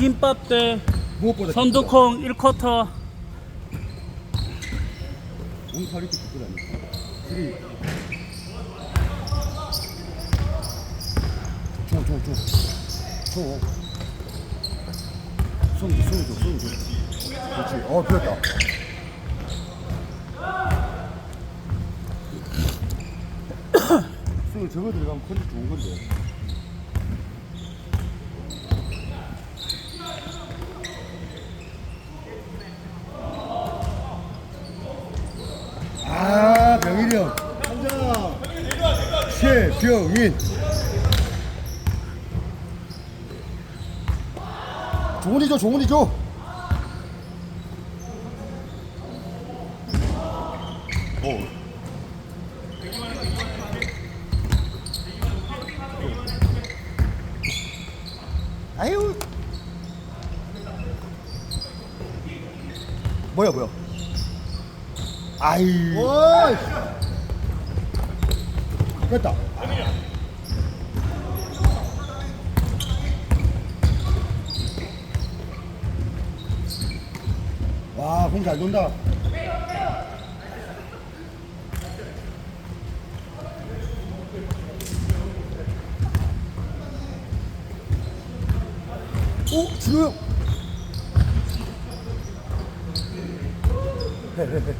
김밥 대 무엇보다 선두콩 1쿼터 몸살이 이렇게 붙고 다니까. 둘이. 줘, 줘, 줘. 줘. 손 줘, 손 줘, 손 줘. 그렇지. 어, 비었다. 손 저거 들어가면 컨디 좋은 건데. 아, 병일이 형. 최병인. 종훈이 줘, 종훈이 줘. 오. 아유. 뭐야, 뭐야. 아이. 오이! 됐다. 와, 공 잘 돈다. 오, 해, 해. 와!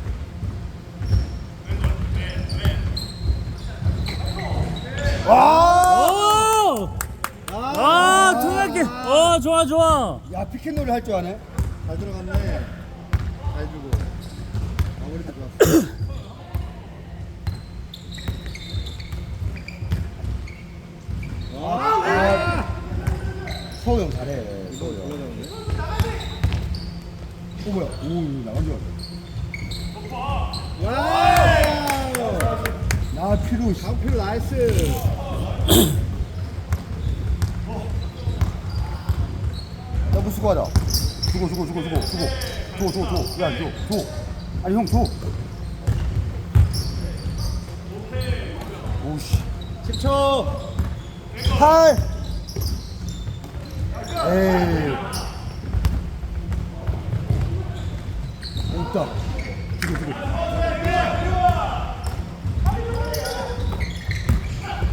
오! 아, 통할게. 어, 좋아, 좋아. 야, 피켓놀이 할 줄 아네. 잘 들어갔네. 잘 주고. 마무리도 좋았어. 아, 서우 형 잘해. 서우 형. 어, 뭐야? 오, 나간 줄. 와우! 나 필요, 씨. 강필 나이스. 야, 무 수고 하자. 주고, 주고, 주고, 주고, 주고. 줘, 줘, 줘. 왜안 줘? 줘. 아니, 형, 줘. 오씨. 10초. 8. 에이. 없다. 주고, 주고.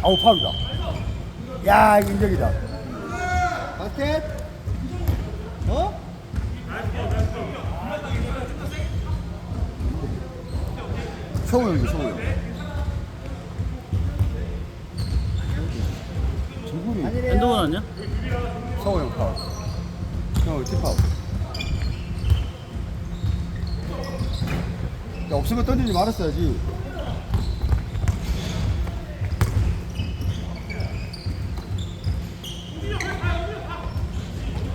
아우, 파울이다. 야, 이거 인정이다. 바스켓. 어? 서우 형이죠, 서우 형. 아니래요. 핸드폰 아니야? 서우 형 파울. 형, 팀 파울. 야, 없으면 던지지 말았어야지.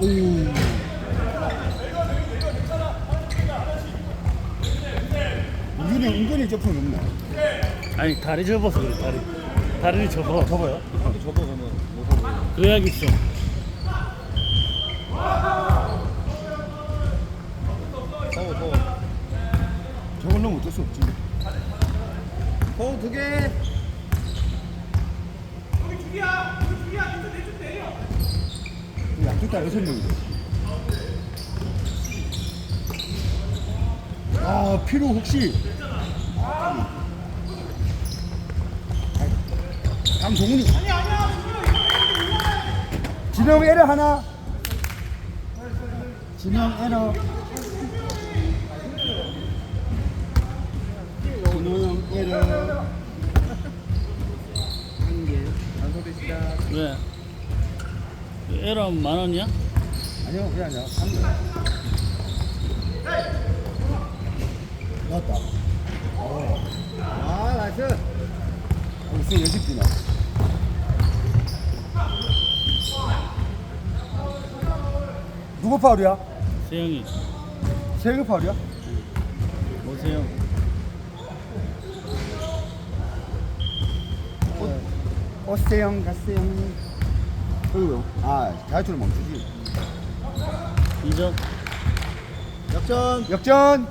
오. 은근히, 은근히 점프는 없네. 아니, 다리 접어서 그래, 다리. 다리를 접어. 접어요? 접어 그러면 못 하고. 그래야겠어. 서우 서우. 저걸 넣으면 어쩔 수 없지. 서우 두 개. 양쪽 다 여섯 명이죠. 아, 피로 혹시. 강종훈이. 진영 에러 하나. 진영 에러. 진영 에러. 한개 단소리 시작. 왜? 에러 만 원이야? 아니요, 그게 아니야. 한 개. 나왔다. 어, 아 나이스. 무슨 연습기나. 누구 파울이야? 세영이. 세영이 파울이야? 오세영. 어세영, 가세영. 소유요. 아, 다이어트를 멈추지. 2점. 역전. 역전.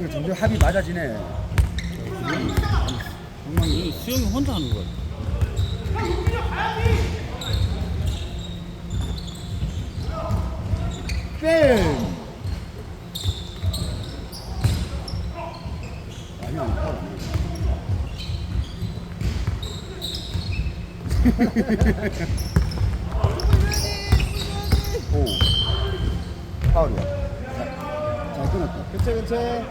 이거 점점 합이 맞아지네. 엉망이. 수영이 혼자 하는 거야. 백. 오, 파울이야. 자, 잘 끊었다. 교체 교체.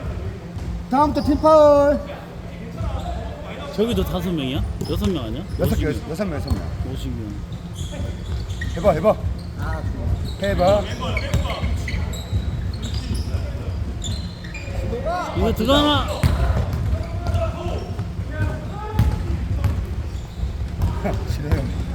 다음부터 팀 파울. 저기도 다섯 명이야? 여섯 명 아니야? 여섯 개, 50명. 여섯 명, 여섯 명. 50명. 해봐, 해봐. 해봐. 수도가. 이거 들어가나? 싫어요.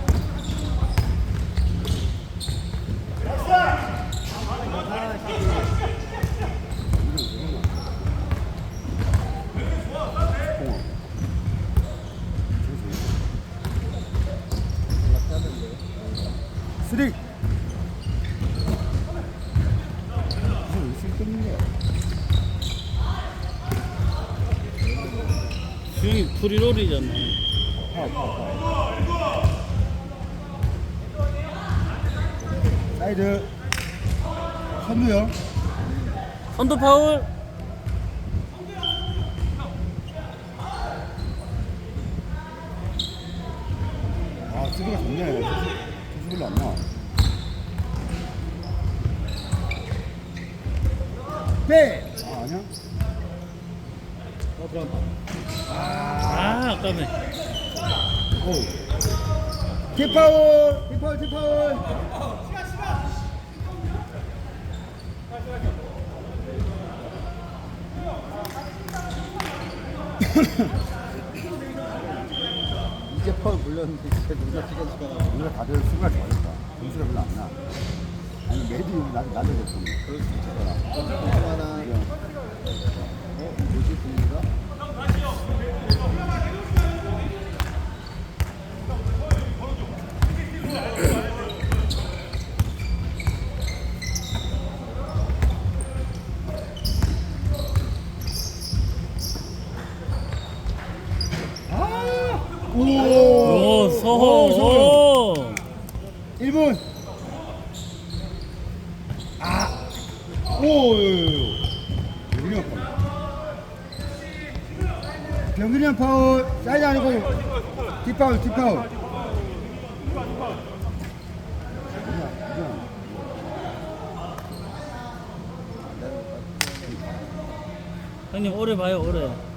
프리롤이잖아. 사이드 선무요. 선두 파울. 아 쓰리가 좋네. 투수 별로 안 나와. 빼. 아 아니야. 어 들어간다. 아, 아까네. 오. 뒷파울. 뒷파울 뒷파울. 이제 파울 물렸는데 진짜 누가 찍어줄까? 우리가 다들 수가 좋아졌다. 점수가 별로 안 나. 아니 매주 나도 나도 됐어. 그럴 수 있잖아. 얼마나. 어 뭐지 분위기가? 오. 오, 서호. 오. 1분. 아. 오. 파울. 병균이 형 파울. 사이드 아니고 뒷파울 뒷파울. 형님 오래 봐요, 오래.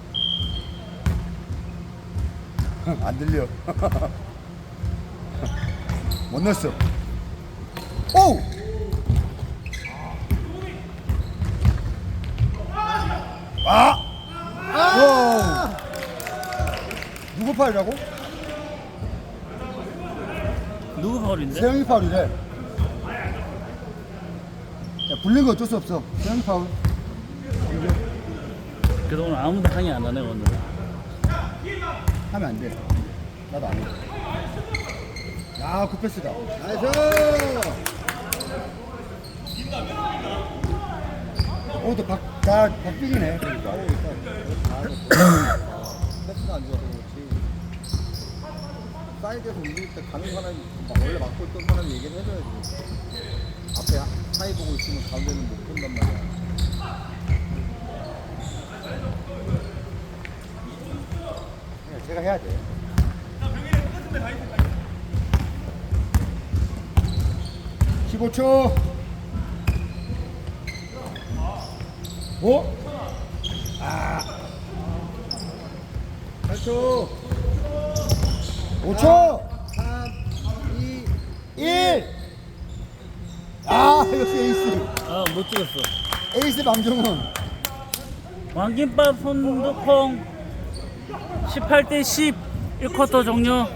안 들려. 못 넣었어. 오! 아! 와! 누구 파울이라고? 누구 파울인데? 세영이 파울이래. 야, 불린 거 어쩔 수 없어. 세영이 파울. 그래도 오늘 아무도 항의 안 하네, 오늘. 하면 안 돼. 나도 안 해. 야, 굿패스다. 나이스. 오, 또 박, 자, 박빙이네. 그러니까. 어다 하겠다. 패스가 안 좋아서 그렇지. 사이드에서 움직일 때 가는 사람이 막 원래 막고 있던 사람이 얘기를 해줘야지. 앞에 사이 보고 있으면 가운데는 못 본단 말이야. 제가 해야 돼. 십오 초. 오? 8초. 5초. 3, 2, 1. 아, 역시 에이스. 아, 못 찍었어. 에이스 방정훈. 왕김밥 손두콩 18대 10 1쿼터 종료.